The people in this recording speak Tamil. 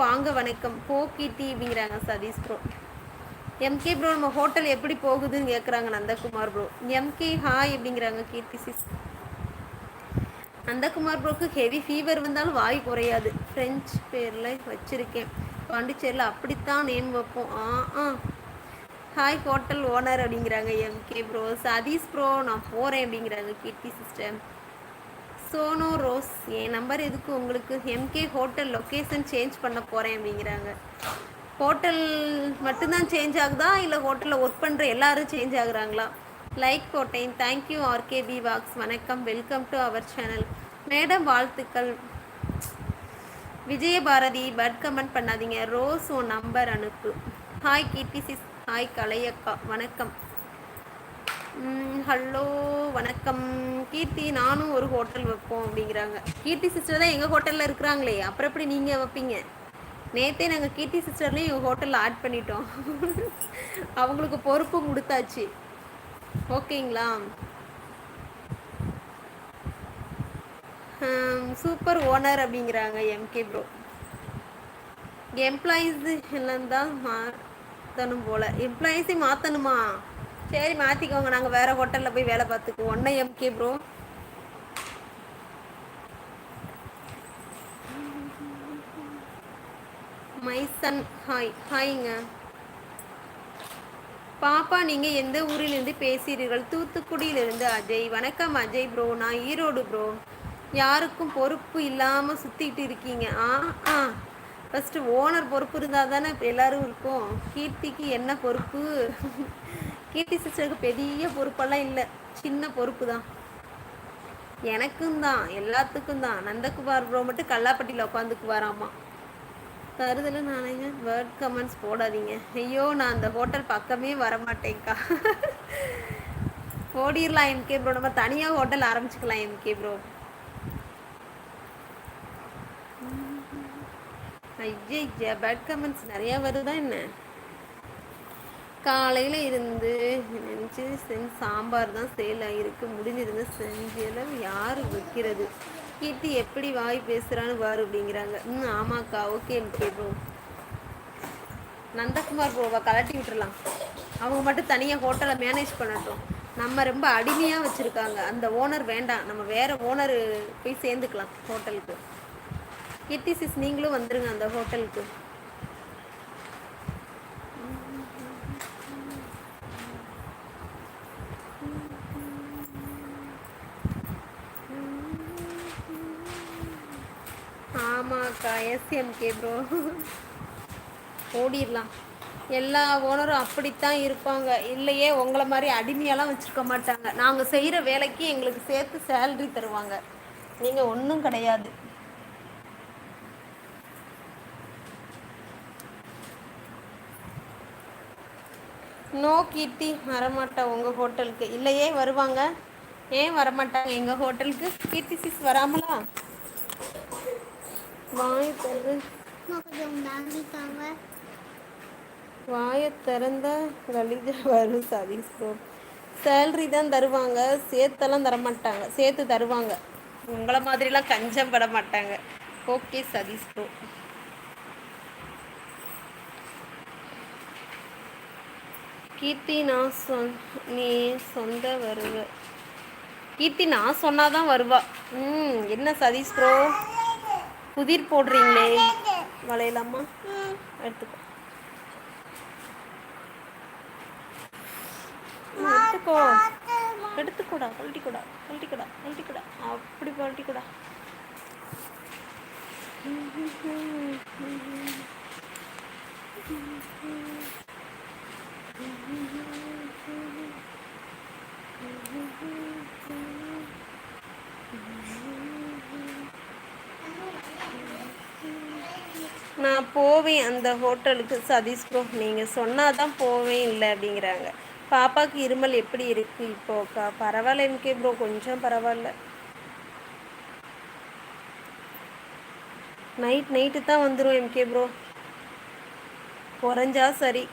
வாங்க வணக்கம். போ கீர்த்தி அப்படிங்கிறாங்க சதீஷ் ப்ரோ எம்கே ப்ரோ நம்ம ஹோட்டல் எப்படி போகுதுன்னு கேட்குறாங்க நந்தகுமார் ப்ரோ எம்கே ஹாய் அப்படிங்கிறாங்க கீர்த்தி சிஸ் நந்தகுமார் ப்ரோக்கு ஹெவி ஃபீவர் வந்தாலும் வாய் குறையாது. ஃப்ரெஞ்ச் பேரில் வச்சுருக்கேன். பாண்டிச்சேரியில் அப்படித்தான் நேம் வைப்போம். ஆ ஆ. ஹாய் ஹோட்டல் ஓனர் அப்படிங்கிறாங்க எம்கே ப்ரோ சதீஷ் ப்ரோ நான் போகிறேன் அப்படிங்கிறாங்க கீர்த்தி சிஸ்டர் சோனோ ரோஸ் என் நம்பர் எதுக்கு உங்களுக்கு? எம்கே ஹோட்டல் லொக்கேஷன் சேஞ்ச் பண்ண போகிறேன் அப்படிங்கிறாங்க. ஹோட்டல் மட்டும்தான் சேஞ்ச் ஆகுதா? இல்லை ஹோட்டலில் ஒர்க் பண்ணுற எல்லாரும் சேஞ்ச் ஆகுறாங்களா? லைக் போட்டேன். தேங்க்யூ ஆர்கேபி வாக்ஸ் வணக்கம். Welcome to our channel madam வாழ்த்துக்கள். விஜயபாரதி பட் கமெண்ட் பண்ணாதீங்க. ரோஸ் உன் நம்பர் அனுப்பு. ஹாய் கீர்த்தி சிஸ் ஹாய் கலையக்கா. வணக்கம். ஹலோ வணக்கம். கீர்த்தி நானும் ஒரு ஹோட்டல் வைப்போம் அப்படிங்கிறாங்க. கீர்த்தி சிஸ்டர் தான் எங்கள் ஹோட்டலில் இருக்கிறாங்களே அப்புறம் எப்படி நீங்கள் வைப்பீங்க? நேற்றே நாங்கள் கீர்த்தி சிஸ்டர்லேயும் எங்கள் ஹோட்டலில் ஆட் பண்ணிட்டோம். அவங்களுக்கு பொறுப்பும் கொடுத்தாச்சு. ஓகேங்களா? சூப்பர் ஓனர் அப்படிங்கிறாங்க எம்கே ப்ரோ எம்ப்ளாயீஸ் எல்லாம் தான் மாற்றணும் போல். எம்ப்ளாயீஸையும் மாற்றணுமா சரி மாற்றிக்கோங்க நாங்கள் வேறு ஹோட்டலில் போய் வேலை பார்த்துக்குவோம். ஒன்றை எம்கே ப்ரோ மைசன் ஹாய். ஹாய்ங்க. பாப்பா நீங்கள் எந்த ஊரிலிருந்து பேசுகிறீர்கள்? தூத்துக்குடியிலிருந்து அஜய். வணக்கம் அஜய் ப்ரோ நான் ஈரோடு ப்ரோ யாருக்கும் பொறுப்பு இல்லாமல் சுற்றிக்கிட்டு இருக்கீங்க. ஆ ஆ. ஃபஸ்ட்டு ஓனர் பொறுப்பு இருந்தால் தானே எல்லாரும் எல்லோரும் இருக்கும். கீர்த்திக்கு என்ன பொறுப்பு? கீர்த்தி சிஸ்டருக்கு பெரிய பொறுப்பெல்லாம் இல்லை. சின்ன பொறுப்பு தான். எனக்கும் தான் எல்லாத்துக்கும் தான். நந்தகுமார் ப்ரோ மட்டும் கல்லாப்பட்டியில் உட்காந்துக்குவாராமா. கருதலை நானேங்க வேர்ட் கமெண்ட்ஸ் போடாதீங்க. ஐயோ நான் அந்த ஹோட்டல் பக்கமே வரமாட்டேங்க்கா ஓடிடலாம் எம்கே ப்ரோ நம்ம தனியாக ஹோட்டல் ஆரம்பிச்சுக்கலாம் எம்கே ப்ரோ ஐயா பேட் கமெண்ட்ஸ் நிறையா வருதா என்ன? காலையில் இருந்து நினச்சி செஞ்சு சாம்பார் தான் சேல் ஆகிருக்கு முடிஞ்சிருந்து செஞ்சளவு யார் வைக்கிறது? கீர்த்தி எப்படி வாய் பேசுகிறான்னு வாரு அப்படிங்கிறாங்க. ம் ஆமாக்கா ஓகே கேட்போம். ப்ரோ நந்தகுமார் ப்ரோவை கலட்டி விட்டுறலாம். அவங்க மட்டும் தனியாக ஹோட்டலை மேனேஜ் பண்ணட்டும். நம்ம ரொம்ப அடிமையாக வச்சுருக்காங்க. அந்த ஓனர் வேண்டாம். நம்ம வேறு ஓனர் போய் சேர்ந்துக்கலாம் ஹோட்டலுக்கு. கீர்த்தி சிஸ் நீங்களும் வந்துடுங்க அந்த ஹோட்டலுக்கு. ஆமாக்கா எஸ்எம்கே ப்ரோ ஓடிடலாம். எல்லா ஓனரும் அப்படித்தான் இருப்பாங்க. இல்லையே உங்களை மாதிரி அடிமையெல்லாம் வச்சுருக்க மாட்டாங்க. நாங்கள் செய்கிற வேலைக்கு எங்களுக்கு சேர்த்து சேல்ரி தருவாங்க. நீங்கள் ஒன்றும் கிடையாது. நோ கீர்த்தி வரமாட்டா உங்கள் ஹோட்டலுக்கு இல்லையே வருவாங்க. ஏன் வரமாட்டாங்க எங்கள் ஹோட்டலுக்கு கீர்த்தி சிஸ் வராமலா? வாய் திறந்து வாயை திறந்த கலிஜா வரும் சதீஷ் ப்ரோ சேல்ரி தான் தருவாங்க சேர்த்தெல்லாம் தர மாட்டாங்க சேர்த்து தருவாங்க. உங்களை மாதிரிலாம் கஞ்சம் பட மாட்டாங்க. ஓகே சதீஷ் ப்ரோ கீர்த்தி நான் சொன் நீ சொந்த வருவ. கீர்த்தி நான் சொன்னாதான் வருவா. ம் என்ன சதீஷ் ப்ரோ புதிர் போடுறீங்களே. வளையலாமா? எடுத்துக்கோ. எடுத்துக்கோ. எடுத்துக்கூடா கழட்டிக்கூடா கழட்டிக்கூடா கழட்டிக்கூடா அப்படி கழட்டிக்கூடா நான் போவேன் அந்த ஹோட்டலுக்கு சதீஷ் ப்ரோ நீங்கள் சொன்னால் தான் போவேன் இல்லை அப்படிங்கிறாங்க. பாப்பாவுக்கு இருமல் எப்படி இருக்குது இப்போக்கா பரவாயில்ல எம்கே ப்ரோ கொஞ்சம் பரவாயில்ல. நைட் நைட்டு தான் வந்துடும் எம்கே ப்ரோ குறைஞ்சா சரி.